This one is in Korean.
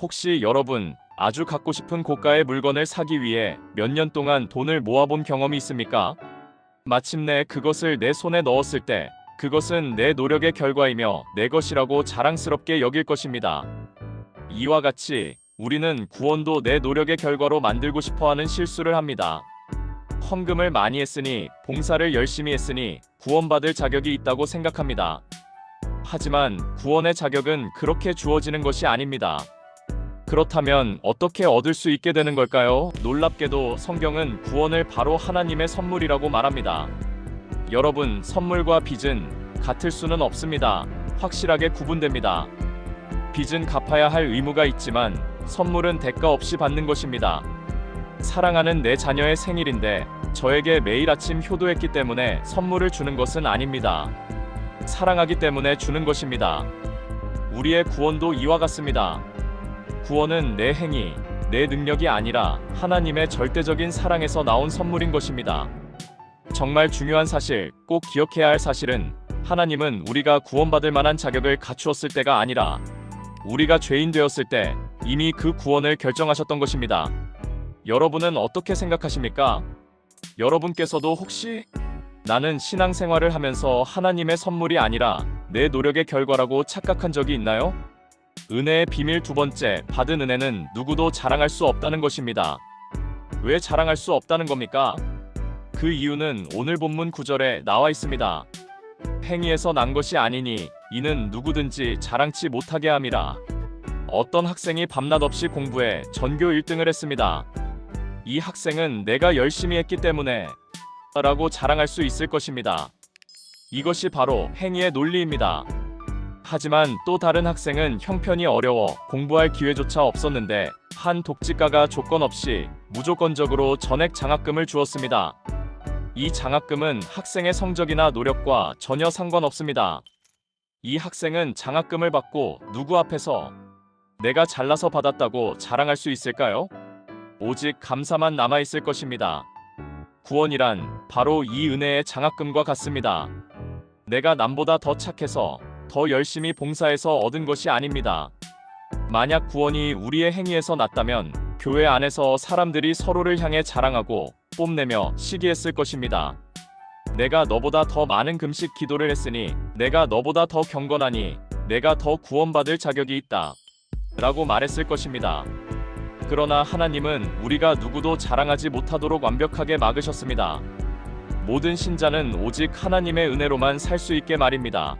혹시 여러분 아주 갖고 싶은 고가의 물건을 사기 위해 몇 년 동안 돈을 모아본 경험이 있습니까? 마침내 그것을 내 손에 넣었을 때 그것은 내 노력의 결과이며 내 것이라고 자랑스럽게 여길 것입니다. 이와 같이 우리는 구원도 내 노력의 결과로 만들고 싶어 하는 실수를 합니다. 헌금을 많이 했으니 봉사를 열심히 했으니 구원받을 자격이 있다고 생각합니다. 하지만 구원의 자격은 그렇게 주어지는 것이 아닙니다. 그렇다면 어떻게 얻을 수 있게 되는 걸까요? 놀랍게도 성경은 구원을 바로 하나님의 선물이라고 말합니다. 여러분, 선물과 빚은 같을 수는 없습니다. 확실하게 구분됩니다. 빚은 갚아야 할 의무가 있지만 선물은 대가 없이 받는 것입니다. 사랑하는 내 자녀의 생일인데 저에게 매일 아침 효도했기 때문에 선물을 주는 것은 아닙니다. 사랑하기 때문에 주는 것입니다. 우리의 구원도 이와 같습니다. 구원은 내 행위, 내 능력이 아니라 하나님의 절대적인 사랑에서 나온 선물인 것입니다. 정말 중요한 사실, 꼭 기억해야 할 사실은 하나님은 우리가 구원받을 만한 자격을 갖추었을 때가 아니라 우리가 죄인 되었을 때 이미 그 구원을 결정하셨던 것입니다. 여러분은 어떻게 생각하십니까? 여러분께서도 혹시 나는 신앙생활을 하면서 하나님의 선물이 아니라 내 노력의 결과라고 착각한 적이 있나요? 은혜의 비밀 두 번째, 받은 은혜는 누구도 자랑할 수 없다는 것입니다. 왜 자랑할 수 없다는 겁니까? 그 이유는 오늘 본문 구절에 나와 있습니다. 행위에서 난 것이 아니니 이는 누구든지 자랑치 못하게 함이라. 어떤 학생이 밤낮 없이 공부해 전교 1등을 했습니다. 이 학생은 내가 열심히 했기 때문에 라고 자랑할 수 있을 것입니다. 이것이 바로 행위의 논리입니다. 하지만 또 다른 학생은 형편이 어려워 공부할 기회조차 없었는데 한 독직가가 조건 없이 무조건적으로 전액 장학금을 주었습니다. 이 장학금은 학생의 성적이나 노력과 전혀 상관없습니다. 이 학생은 장학금을 받고 누구 앞에서 내가 잘나서 받았다고 자랑할 수 있을까요? 오직 감사만 남아 있을 것입니다. 구원이란 바로 이 은혜의 장학금과 같습니다. 내가 남보다 더 착해서 더 열심히 봉사해서 얻은 것이 아닙니다. 만약 구원이 우리의 행위에서 났다면 교회 안에서 사람들이 서로를 향해 자랑하고 뽐내며 시기했을 것입니다. 내가 너보다 더 많은 금식 기도를 했으니 내가 너보다 더 경건하니 내가 더 구원받을 자격이 있다. 라고 말했을 것입니다. 그러나 하나님은 우리가 누구도 자랑하지 못하도록 완벽하게 막으셨습니다. 모든 신자는 오직 하나님의 은혜로만 살 수 있게 말입니다.